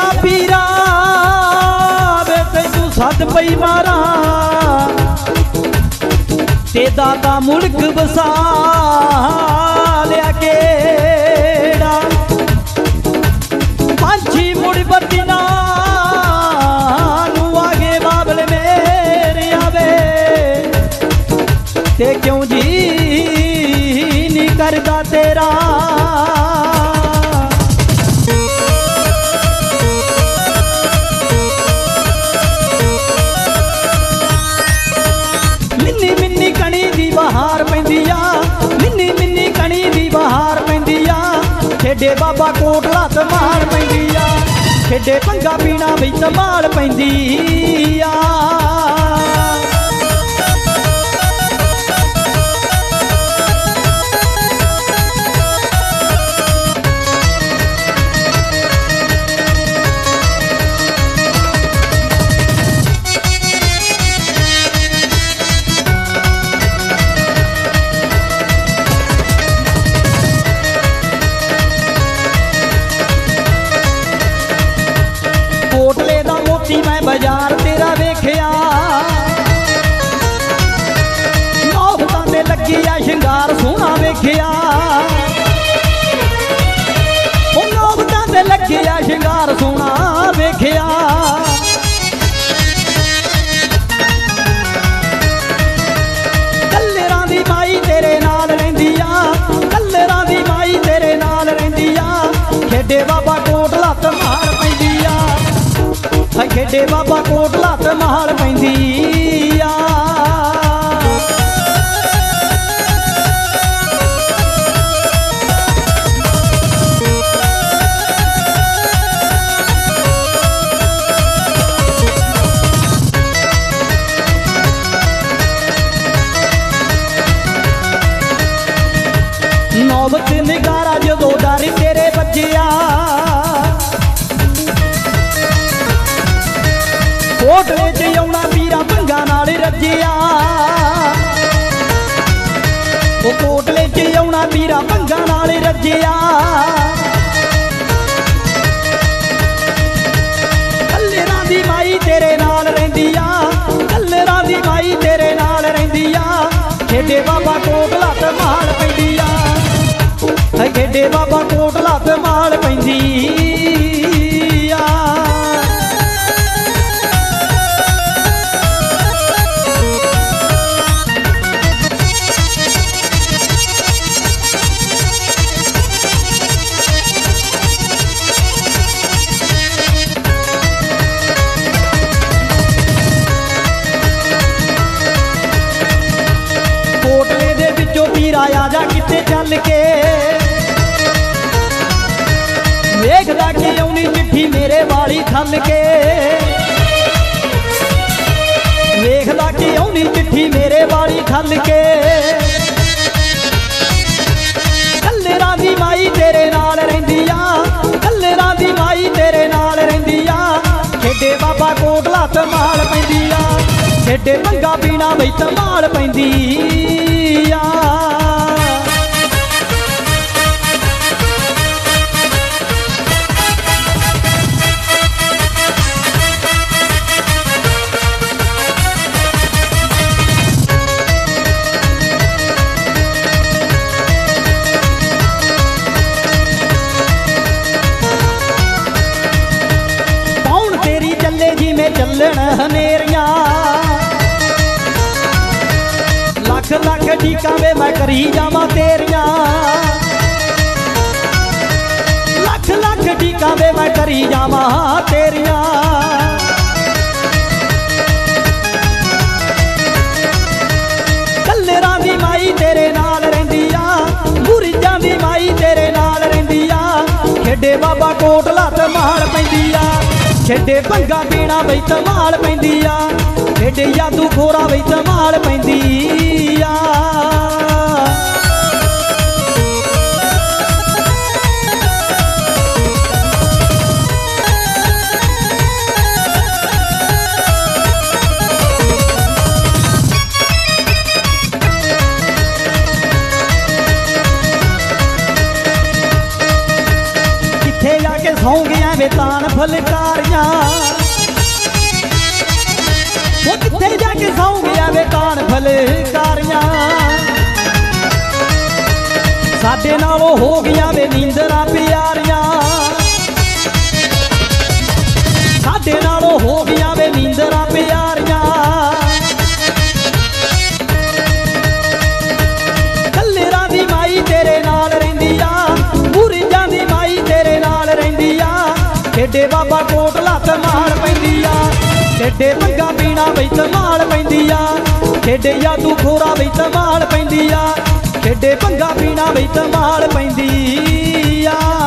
ਹੋਈ ਪੀਰਾ, ਵੇ ਤੈਨੂੰ ਸੱਦ ਪਈ ਮਾਰਾ। ਤੇ ਦਾਦਾ ਮੁਲਕ ਵਸਾ ਲਿਆ ਕਿਹੜਾ? ਪੰਛੀ ਮੁੜ ਬੱਤੀਆਂ ਖੇਡੇ ਬਾਬਾ ਕੋਟਲਾ ਤੇ ਮਾਰ ਪੈਂਦੀ ਆ। ਖੇਡੇ ਪੰਗਾ ਪੀਣਾ ਵੀ ਧਮਾਲ ਪੈਂਦੀ ਆ। ਕੋਟਲੇ ਮੈਂ ਬਾਜ਼ਾਰ ਤੇਰਾ ਵੇਖਿਆ। ਨੌਕਤਾਂ ਤੇ ਲੱਗੀ ਆ ਸ਼ਿੰਗਾਰ ਸੋਹਣਾ ਵੇਖਿਆ। ਉਹ ਨੌਕਤਾਂ ਤੇ ਲੱਗੀ ਆ ਸ਼ਿੰਗਾਰ ਸੋਹਣਾ ਹਾਏ ਬਾਬਾ ਕੋਟਲਾ ਤੇ ਮਾਰ ਪੈਂਦੀ ਆ। ਨੌਬਤ ਨਿਗਾਰਾ ਜਦੋਂ ਡਰ ਤੇਰੇ ਵੱਜਿਆ। ਕੋਟਲੇ 'ਚ ਆਉਣਾ ਵੀਰਾ ਭੰਗਾ ਨਾਲ ਰੱਜਿਆ। ਉਹ ਕੋਟਲੇ 'ਚ ਆਉਣਾ ਪੀਰਾ ਭੰਗਾ ਨਾਲ ਰੱਜਿਆ। ਕੱਲੇਰਾਂ ਦੀ ਮਾਈ ਤੇਰੇ ਨਾਲ ਰਹਿੰਦੀ ਆ ਕੱਲੇਰਾਂ ਦੀ ਮਾਈ ਤੇਰੇ ਨਾਲ ਰਹਿੰਦੀ ਆ ਖੇਡੇ ਬਾਬਾ ਕੋਟਲਾ ਤੇ ਮਾਲ ਪੈਂਦੀ ਆ ਹੈ ਖੇਡੇ ਬਾਬਾ ਕੋਟਲਾ ਤੇ ਮਾਲ ਪੈਂਦੀ ਵਿੱਚੋਂ ਪੀਰਾ ਆ ਜਾ ਕਿਤੇ ਚੱਲ ਕੇ। ਵੇਖਦਾ ਕਿ ਆਉਣੀ ਚਿੱਠੀ ਮੇਰੇ ਵਾਲੀ ਥੱਲ ਕੇ। ਵੇਖਦਾ ਕਿ ਆਉਣੀ ਚਿੱਠੀ ਮੇਰੇ ਵਾਲੀ ਥੱਲ ਕੇ। ਕੱਲੇਰਾਂ ਦੀ ਮਾਈ ਤੇਰੇ ਨਾਲ ਰਹਿੰਦੀ ਆ ਕੱਲੇਰਾਂ ਦੀ ਮਾਈ ਤੇਰੇ ਨਾਲ ਰਹਿੰਦੀ ਆ ਖੇਡੇ ਬਾਬਾ ਕੋਟਲਾ ਤੇ ਮਾਲ ਪੈਂਦੀ ਆ ਖੇਡੇ ਮੰਗਾ ਪੀਣਾ ਬਈ ਧਮਾਲ ਪੈਂਦੀ ਆ ਹਨੇਰੀਆਂ। ਲੱਖ ਲੱਖ ਠੀਕਾਂ ਵੇ ਮੈਂ ਕਰੀ ਜਾਵਾਂ ਤੇਰੀਆਂ। ਲੱਖ ਲੱਖ ਠੀਕਾਂ ਵੇ ਮੈਂ ਕਰੀ ਜਾਵਾਂ ਤੇਰੀਆਂ। ਕੱਲਰਾਂ ਦੀ ਮਾਈ ਤੇਰੇ ਨਾਲ ਰਹਿੰਦੀ ਆ ਗੁਰੀਜਾਂ ਦੀ ਮਾਈ ਤੇਰੇ ਨਾਲ ਰਹਿੰਦੀ ਆ ਖੇਡੇ ਬਾਬਾ ਕੋਟਲਾ ਤੇ ਮਾਲ ਖੇਡੇ ਭੰਗਾ ਪੀਣਾ ਬਈ ਧਮਾਲ ਪੈਂਦੀ ਆ। ਖੇਡੇ ਜਾਦੂ ਖੋਰਾ ਬਈ ਧਮਾਲ ਪੈਂਦੀ ਆ। ਸੌਂ ਗਿਆ ਤਾਨ ਫਲਕਾਰੀਆਂ। ਉਹ ਕਿੱਥੇ ਜਾ ਕੇ ਸੌਂ ਗਿਆ ਵੇ ਤਾਨ ਫਲਕਾਰੀਆਂ। ਸਾਡੇ ਨਾਲ ਹੋ ਗਿਆ ਵੇ ਨੀਂਦਰਾਂ ਪਿਆਰੀਆਂ। ਖੇਡੇ ਮੰਗਾ ਪੀਣਾ ਵਿੱਚ ਮਾਲ ਪੈਂਦੀ ਆ। ਖੇਡੇ ਜਾਦੂ ਖੋਰਾ ਵਿੱਚ ਮਾਲ ਪੈਂਦੀ ਆ। ਖੇਡੇ ਭੰਗਾ ਪੀਣਾ ਵਿੱਚ ਮਾਲ ਪੈਂਦੀ ਆ।